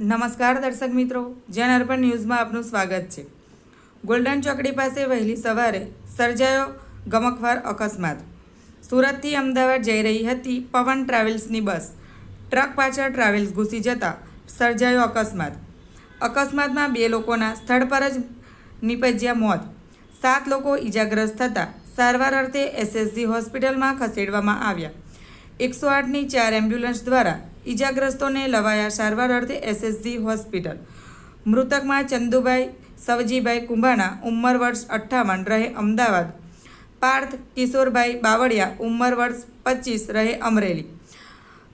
નમસ્કાર દર્શક મિત્રો, જન અર્પણ ન્યૂઝમાં આપનું સ્વાગત છે. ગોલ્ડન ચોકડી પાસે વહેલી સવારે સર્જાયો ગમકવાર અકસ્માત. સુરતથી અમદાવાદ જઈ રહી હતી પવન ટ્રાવેલ્સની બસ. ટ્રક પાછળ ટ્રાવેલ્સ ઘૂસી જતા સર્જાયો અકસ્માત. અકસ્માતમાં બે લોકોના સ્થળ પર જ નિપજ્યા મોત. સાત લોકો ઈજાગ્રસ્ત થતાં સારવાર અર્થે એસએસજી હોસ્પિટલમાં ખસેડવામાં આવ્યા. એકસો આઠની ચાર એમ્બ્યુલન્સ દ્વારા ઈજાગ્રસ્તોને લવાયા સારવાર અર્થે એસએસજી હોસ્પિટલ. મૃતકમાં ચંદુભાઈ, સવજીભાઈ કુંભાણા ઉંમર વર્ષ અઠ્ઠાવન, રહે અમદાવાદ. પાર્થ, કિશોરભાઈ બાવળિયા ઉંમર વર્ષ પચીસ, રહે અમરેલી.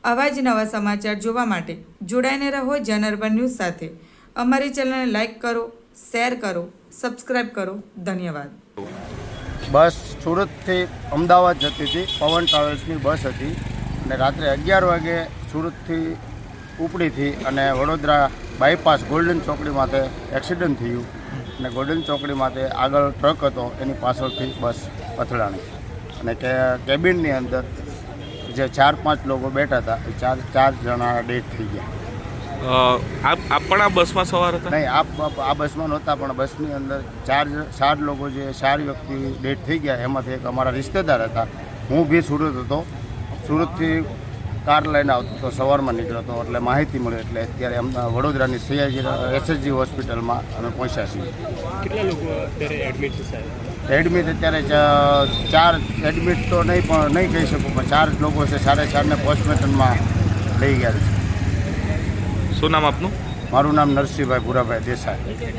આવા જ નવા સમાચાર જોવા માટે જોડાઈને રહો જનરબન ન્યૂઝ સાથે. અમારી ચેનલને લાઈક કરો, શેર કરો સબસ્ક્રાઈબ કરો. ધન્યવાદ. બસ સુરતથી અમદાવાદ જતી હતી. પવન ટ્રાવેલ્સની બસ હતી. અને રાત્રે અગિયાર વાગે સુરતથી ઉપડીથી અને વડોદરા બાયપાસ ગોલ્ડન ચોકડી માથે એક્સિડન્ટ થયું. અને ગોલ્ડન ચોકડી માથે આગળ ટ્રક હતો એની પાછળથી બસ અથડાણી. અને કે કેબિનની અંદર જે ચાર પાંચ લોકો બેઠા હતા એ ચાર ચાર જણા ડેથ થઈ ગયા. આપ આપ પણ આ બસમાં સવાર હતા? નહીં આ આ બસમાં નહોતા પણ બસની અંદર ચાર ચાર લોકો જે ચાર વ્યક્તિ ડેટ થઈ ગયા એમાંથી એક અમારા રિશ્તેદાર હતા. હું બી સુરત હતો. સુરતથી કાર લઈને આવતો હતો સવારમાં નીકળ્યો હતો એટલે માહિતી મળી એટલે અત્યારે અમદા વડોદરાની સયાજી એસએસજી હોસ્પિટલમાં અમે પહોંચ્યા છીએ. કેટલા લોકો અત્યારે એડમિટ છે સાહેબ? એડમિટ અત્યારે ચાર એડમિટ તો નહીં પણ નહીં કહી શકું પણ ચાર લોકો છે સાડા ચારને પોસ્ટમોર્ટમમાં લઈ ગયા છે. શું નામ આપનું? મારું નામ નરસિંહભાઈ ભૂરાભાઈ દેસાઈ.